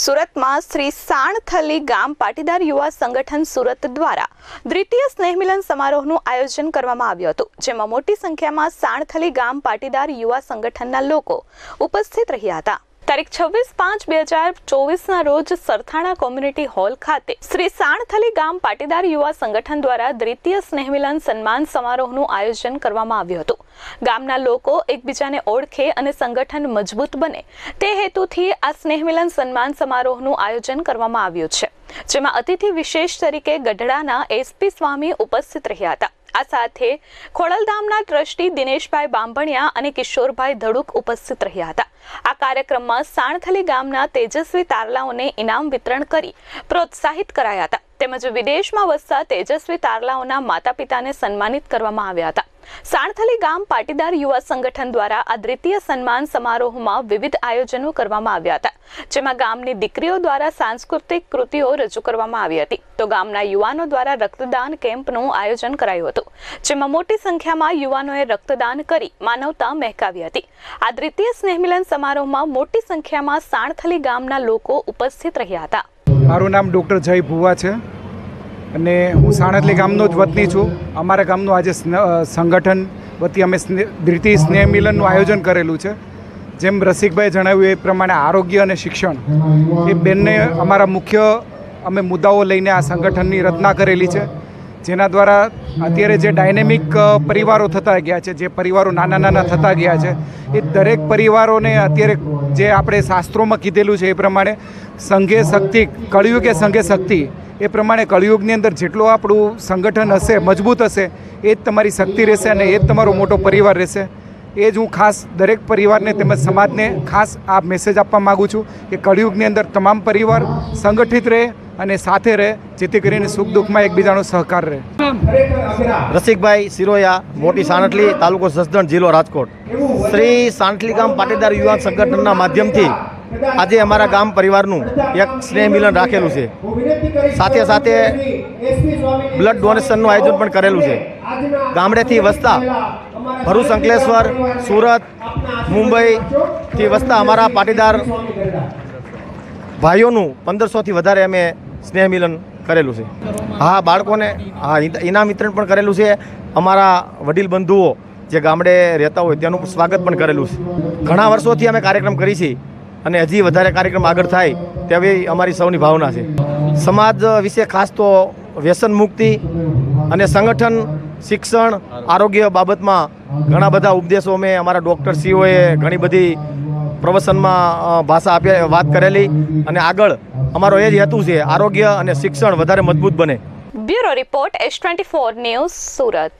સુરતમાં શ્રી સાણથલી ગામ પાટીદાર યુવા સંગઠન સુરત દ્વારા દ્વિતીય સ્નેહમિલન સમારોહનું આયોજન કરવામાં આવ્યું હતું, જેમાં મોટી સંખ્યામાં સાણથલી ગામ પાટીદાર યુવા સંગઠનના લોકો ઉપસ્થિત રહ્યા હતા. તારીખ છવ્વીસ પાંચ બે હજાર ચોવીસના રોજ સરથાણા કોમ્યુનિટી હોલ ખાતે શ્રી સાણથલી ગામ પાટીદાર યુવા સંગઠન દ્વારા દ્વિતીય સ્નેહમિલન સન્માન સમારોહનું આયોજન કરવામાં આવ્યું હતું. ગામના લોકો એકબીજાને ઓળખે અને સંગઠન મજબૂત બને તે હેતુથી આ સ્નેહમિલન સન્માન સમારોહનું આયોજન કરવામાં આવ્યું છે, જેમાં અતિથિ વિશેષ તરીકે ગઢડાના એસપી સ્વામી ઉપસ્થિત રહ્યા હતા. આ સાથે ખોડલધામના ટ્રસ્ટી દિનેશભાઈ બાંભણિયા અને કિશોરભાઈ ધડુક ઉપસ્થિત રહ્યા હતા. આ કાર્યક્રમમાં સાણથલી ગામના તેજસ્વી તારલાઓને ઇનામ વિતરણ કરી પ્રોત્સાહિત કરાયા હતા. તેમજ વિદેશમાં વસતા તેજસ્વી તારલાઓના માતા પિતાને સન્માનિત કરવામાં આવ્યા હતા. સાણથલી ગામ પાટીદાર યુવા સંગઠન દ્વારા આ દ્વિતીય સન્માન સમારોહમાં વિવિધ આયોજનો કરવામાં આવ્યા હતા. જેમાં ગામની દીકરીઓ દ્વારા સાંસ્કૃતિક કૃતિઓ રજૂ કરવામાં આવી હતી. તો ગામના યુવાનો દ્વારા રક્તદાન કેમ્પનું આયોજન કરાયું હતું. જેમાં મોટી સંખ્યામાં યુવાનોએ રક્તદાન કરી માનવતા મહેકાવી હતી. આ દ્વિતીય સ્નેહમિલન સમારોહમાં મોટી સંખ્યામાં સાણથલી ગામના લોકો ઉપસ્થિત રહ્યા હતા. મારું નામ ડૉક્ટર જય ભુવા છે. અને હું સાણતલી ગામનો જ વતની છું. અમારા ગામનું આજે સંગઠન વતી અમે દ્વિતીય સ્નેહ મિલનનું આયોજન કરેલું છે. જેમ રસિકભાઈ જણાવ્યું એ પ્રમાણે આરોગ્ય અને શિક્ષણ એ બંને અમારા મુખ્ય, અમે મુદ્દાઓ લઈને આ સંગઠનની રચના કરેલી છે. જેના દ્વારા અત્યારે જે ડાયનેમિક પરિવારો થતા ગયા છે, જે પરિવારો નાના નાના થતા ગયા છે, એ દરેક પરિવારોને અત્યારે જે આપણે શાસ્ત્રોમાં કીધેલું છે એ પ્રમાણે સંઘે શક્તિ, કળિયુગે સંઘે શક્તિ એ પ્રમાણે કળિયુગની અંદર જેટલું આપણું સંગઠન હશે, મજબૂત હશે, એ જ તમારી શક્તિ રહેશે અને એ જ તમારો મોટો પરિવાર રહેશે. એ જ હું ખાસ દરેક પરિવારને તેમજ સમાજને ખાસ આ મેસેજ આપવા માગું છું કે કળિયુગની અંદર તમામ પરિવાર સંગઠિત રહે અને સાથે રહે, જેથી કરીને સુખ દુઃખમાં એકબીજાનો સહકાર રહે. રસિકભાઈ સિરોયા, મોટી સાણટલી તાલુકો સસદણ જિલ્લો રાજકોટ. શ્રી સાણટલી ગામ પાટીદાર યુવાન સંગઠનના માધ્યમથી આજે અમારા ગામ પરિવારનું એક સ્નેહ મિલન રાખેલું છે. સાથે સાથે બ્લડ ડોનેશનનું આયોજન પણ કરેલું છે. ગામડેથી વસતા ભરૂચ અંકલેશ્વર, સુરત મુંબઈથી વસતા અમારા પાટીદાર ભાઈઓનું પંદરસોથી વધારે અમે સ્નેહ મિલન કરેલું છે. હા, બાળકોને, હા ઇનામ વિતરણ પણ કરેલું છે. અમારા વડીલ બંધુઓ જે ગામડે રહેતા હોય તેનું સ્વાગત પણ કરેલું છે. ઘણા વર્ષોથી અમે કાર્યક્રમ કરી છીએ અને હજી વધારે કાર્યક્રમ આગળ થાય તેવી અમારી સૌની ભાવના છે. સમાજ વિશે ખાસ તો વ્યસન મુક્તિ અને સંગઠન, શિક્ષણ, આરોગ્ય બાબતમાં ઘણા બધા ઉપદેશો અમે અમારા ડૉક્ટર સીઓએ ઘણી બધી પ્રવચનમાં ભાષા આપી, વાત કરેલી અને આગળ અમારો એ જ હેતુ છે આરોગ્ય અને શિક્ષણ વધારે મજબૂત બને. Bureau report S twenty four news Surat.